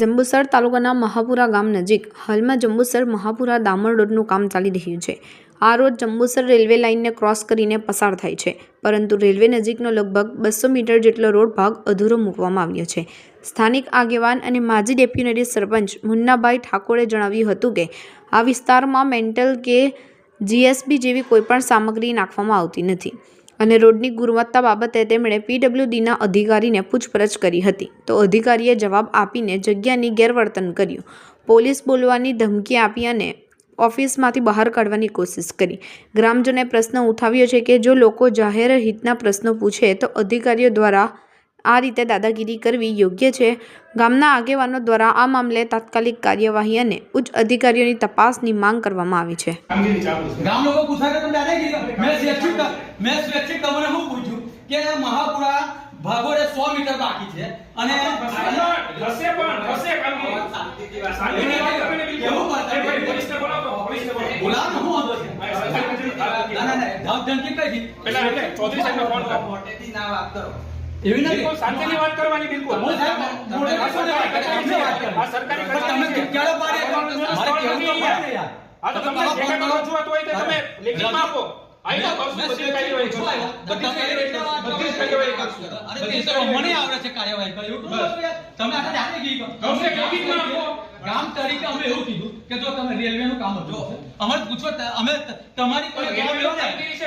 જંબુસર તાલુકાના મહાપુરા ગામ નજીક હાલમાં જંબુસર મહાપુરા દામણ રોડનું કામ ચાલી રહ્યું છે. આ રોડ જંબુસર રેલવે લાઇનને ક્રોસ કરીને પસાર થાય છે. પરંતુ રેલવે નજીકનો લગભગ બસો મીટર જેટલો રોડ ભાગ અધૂરો મૂકવામાં આવ્યો છે. સ્થાનિક આગેવાન અને માજી ડેપ્યુનરી સરપંચ મુન્નાભાઈ ઠાકોરે જણાવ્યું હતું કે, આ વિસ્તારમાં મેન્ટલ કે જીએસબી જેવી કોઈપણ સામગ્રી નાખવામાં આવતી નથી. અને રોડની ગુણવત્તા બાબતે તેમણે પીડબ્લ્યુડીના અધિકારીને પૂછપરછ કરી હતી. તો અધિકારીએ જવાબ આપીને જગ્યાની ગેરવર્તન કર્યું. પોલીસ બોલવાની ધમકી આપી અને ઓફિસમાંથી બહાર કાઢવાની કોશિશ કરી. ગ્રામજનોએ પ્રશ્ન ઉઠાવ્યો છે કે જો લોકો જાહેર હિતના પ્રશ્નો પૂછે તો અધિકારીઓ દ્વારા આ રીતે દાદાગીરી કરવી યોગ્ય છે. ગામના આગેવાનો દ્વારા આ મામલે તાત્કાલિક કાર્યવાહી અને ઉચ્ચ અધિકારીઓની તપાસની માંગ કરવામાં આવી છે. ગામ લોકો પૂછે કે તમે દાદાગીરી મેં સ્વૈચ્છિક મેં સ્વૈચ્છિક તમને શું પૂછ્યું કે મહાપુરા ભાગોળે 100 મીટર બાકી છે અને પણ વાત કેવું વાત બોલાવો બોલાવો. ને, પેલા એટલે ચૌધરી સાહેબને ફોન કર. એવી નથી. શાંતિની વાત કરવાની બિલકુલ. આ સરકારી તમે. પાડે મારે કેવું યાર. આ તો તમને જે કાંઈ રજૂઆત હોય તે તમે લેખિતમાં આપો. ગમે તરીકે અમે એવું કીધું કે જો તમે રેલવે નું કામ જો અમારે પૂછો અમે તમારી.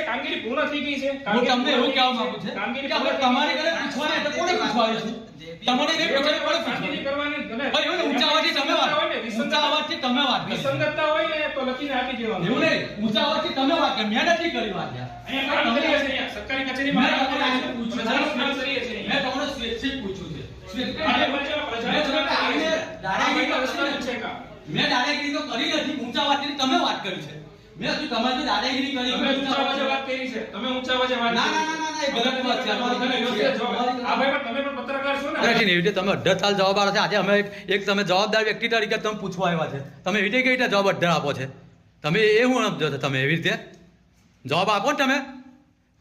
કામગીરી પૂર્ણ થઈ ગઈ છે. હું તમને એવું કહેવા માંગુ છું કામગીરી કે અમે તમારી. પૂછવાના એટલે કોને પૂછવાનું છે તમારે નહીં પૂછવાનું કોને કામગીરી કરવાની તમે ભાઈ એવું ઊંચા અવાજથી તમે વાત ઊંચા અવાજથી તમે વાત કરી. વિસંગતતા હોય ને તો લખીને આપી દેવાનું. એવું નહીં. ઊંચા અવાજથી તમે વાત કરી. મેં નથી કરી વાત અહીંયા કામ કરીએ છીએ, અહીંયા. સરકારી કચેરીમાં મેં તમને. પૂછ્યું. કામ મેં તમને સ્વૈચ્છિક પૂછ્યું છે. મેં તમને છે. છે દાદાગીરી તો કરી નથી. ઊંચા અવાજથી તમે વાત કરી છે. મેં હજુ તમારી દાદાગીરી કરી તમે ઊંચા અવાજે વાત કરી છે. તમે ઊંચા અવાજે વાત ના, ના, ના, ના, ના, એ ગલત વાત છે. તમારે તમે યોગ્ય જવાબ- આ ભાઈ પણ તમે પણ પત્રકાર છો ને? એવી રીતે તમે અઢાર સાલ જવાબ આપો છો. આજે અમે એક- તમે જવાબદાર વ્યક્તિ તરીકે તમે પૂછવા આવ્યા છે. તમે એવી રીતે કેવી રીતે જવાબ અઢાર આપો છે? તમે એ હું સમજો છો તમે એવી રીતે? જવાબ આપો ને તમે.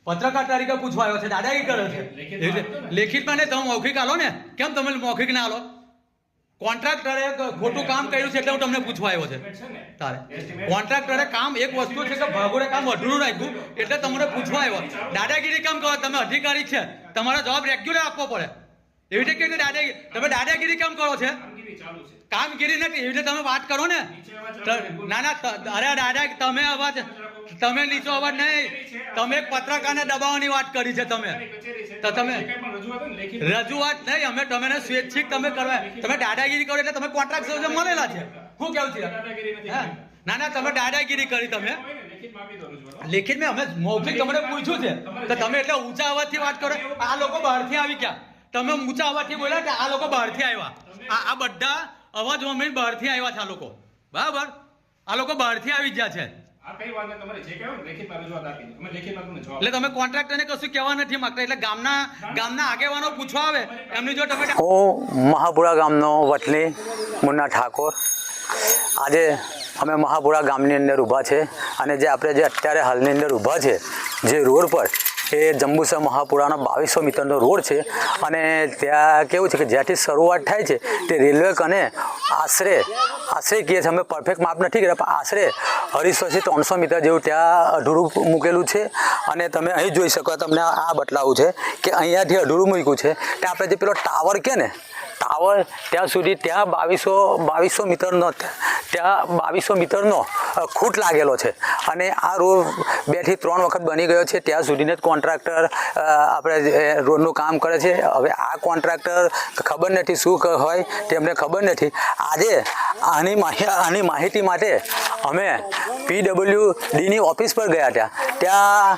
પત્રકાર તરીકે પૂછવા આવ્યો છે દાદાગીરી કરે છે. ને. લેખિતમાં ને તમે મૌખિક આલો ને. કેમ તમે મૌખિક ના આલો? કોન્ટ્રાક્ટરે ખોટું કામ કર્યું છે એટલે હું તમને પૂછવા આવ્યો છે. તારે. કોન્ટ્રાક્ટરે કામ એક વસ્તુ છે કે ભાગોળે કામ અધૂરું રાખ્યું એટલે તમને પૂછવા આવ્યો. દાદાગીરી કામ કરો? તમે અધિકારી છે. તમારો જવાબ રેગ્યુલર આપવો પડે. એવી રીતે કે રીતે દાદાગીરી? તમે દાદાગીરી કામ કરો છે? કામગીરી નથી એવી રીતે તમે વાત કરો ને. ના ના અરે દાદા તમે અવાજ તમે નીચો અવાજ નહીં. તમે પત્રકારને દબાવવાની વાત કરી છે તમે. તો તમે રજૂઆત નહીં અમે તમે સ્વૈચ્છિક તમે કરવા તમે દાદાગીરી કરો એટલે તમે કોન્ટ્રાક્ટ સૌ મળેલા છે. શું કેવું છે? હા? ના ના તમે દાદાગીરી કરી તમે. લેખિત મેં અમે મૌખિક તમને પૂછ્યું છે. તો તમે એટલે ઊંચા અવાજથી વાત કરો. આ લોકો બહારથી આવી ગયા. તમે ઊંચા અવાજથી બોલ્યા કે આ લોકો બહારથી આવ્યા? આ આ બધા અવાજ મમ્મી બહારથી આવ્યા છે આ લોકો. બરાબર? આ લોકો બહારથી આવી ગયા છે. આ કઈ વાત નહીં, તમારે જે કહેવું ને લેખિતમાં રજૂઆત આપી દો. અમે લેખિતમાં તમને જવાબ એટલે તમે કોન્ટ્રાક્ટરને કશું કહેવા નથી માંગતા. એટલે ગામના ગામના આગેવાનો પૂછવા આવે. એમની જો તમે હું મહાપુરા ગામનો વટલી મુન્ના ઠાકોર. આજે અમે મહાપુરા ગામની અંદર ઊભા છે અને જે આપણે જે અત્યારે હાલની અંદર ઊભા છે જે રોડ પર એ જંબુસર મહાપુરાનો બાવીસો મીટરનો રોડ છે અને ત્યાં કેવું છે કે જ્યાંથી શરૂઆત થાય છે તે રેલવે કને આશરે આશરે કહીએ છીએ અમે પરફેક્ટ માપ નથી કર્યા, પણ આશરે અઢીસોથી ત્રણસો મીટર જેવું ત્યાં અધૂરું મૂકેલું છે. અને તમે અહીં જોઈ શકો, તમને આ બતલાવું છે કે અહીંયાથી અધૂરું મૂક્યું છે. ત્યાં આપણે જે પેલો ટાવર કે ને ટાવર ત્યાં સુધી ત્યાં બાવીસો બાવીસો મીટરનો ત્યાં બાવીસો મીટરનો ખૂટ લાગેલો છે. અને આ રોડ બેથી ત્રણ વખત બની ગયો છે. ત્યાં સુધીને જ કોન્ટ્રાક્ટર આપણે રોડનું કામ કરે છે. હવે આ કોન્ટ્રાક્ટર ખબર નથી શું હોય તેમને ખબર નથી. આજે આની આની માહિતી માટે અમે પીડબ્લ્યુ ડીની ઓફિસ પર ગયા હતા. ત્યાં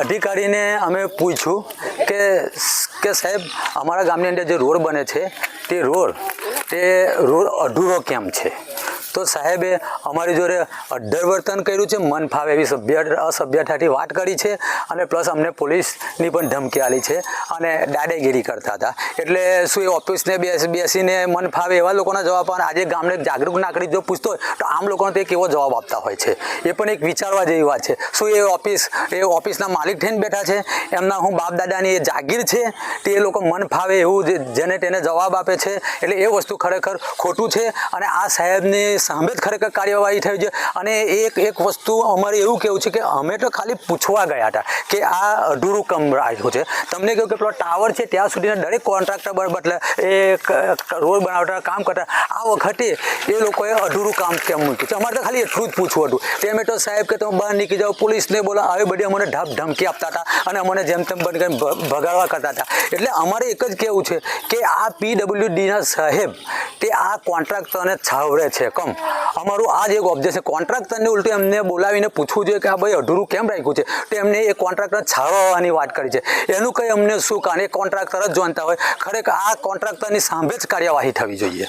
અધિકારીને અમે પૂછ્યું કે કે સાહેબ, અમારા ગામની અંદર જે રોડ બને છે, તે રોડ તે રોડ અધૂરો કેમ છે? તો સાહેબે અમારી જોડે અડ્ડર વર્તન કર્યું છે, મન ફાવે એવી સભ્ય અસભ્યતાથી વાત કરી છે અને પ્લસ અમને પોલીસની પણ ધમકી આલી છે અને દાદાગીરી કરતા હતા. એટલે શું એ ઓફિસને બેસી, બેસીને મન ફાવે એવા લોકોના જવાબ આપવાના? આજે ગામને જાગૃત નાગરિક જો પૂછતો હોય, તો આમ લોકોને તે કેવો જવાબ આપતા હોય છે? એ પણ એક વિચારવા જેવી વાત છે. શું એ ઓફિસ, એ ઓફિસના માલિક થઈને બેઠા છે? એમના હું બાપ દાદાની એ જાગીર છે? તે એ લોકો મન ફાવે એવું જેને તેને જવાબ આપે છે? એટલે એ વસ્તુ ખરેખર ખોટું છે અને આ સાહેબની સામે જ ખરેખર કાર્યવાહી થઈ છે. અને એક એક વસ્તુ અમારે એવું કેવું છે કે અમે તો ખાલી પૂછવા ગયા હતા કે આ અધૂરું કમ રાખ્યું છે. તમને કહ્યું કે પેલો ટાવર છે ત્યાં સુધીના દરેક કોન્ટ્રાક્ટર એટલે એ રોડ બનાવતા, કામ કરતા, આ વખતે એ લોકોએ અધૂરું કામ કેમ મૂક્યું છે? અમારે તો ખાલી એટલું જ પૂછવું હતું. તે તો સાહેબ કે તમે બહાર નીકળી જાઓ, પોલીસને બોલો, આવી બધી અમને ઢાપ ધમકી આપતા હતા અને અમને જેમ તેમ કરીને ભગાડવા કરતા હતા. એટલે અમારે એક જ કહેવું છે કે આ પીડબ્લ્યુડીના સાહેબ તે આ કોન્ટ્રાક્ટરને છાવરે છે, કમ. અમારું આ જ એક ઓબ્જેક્શન કોન્ટ્રાક્ટરને ઉલટું એમને બોલાવીને પૂછવું જોઈએ કે આ ભાઈ અઢુરું કેમ રાખ્યું છે? તો એમને એ કોન્ટ્રાક્ટર છાળવાની વાત કરી છે. એનું કંઈ અમને શું કારણ? એ કોન્ટ્રાક્ટર જ જાણતા હોય. ખરેખર આ કોન્ટ્રાક્ટરની સાંભળે જ કાર્યવાહી થવી જોઈએ.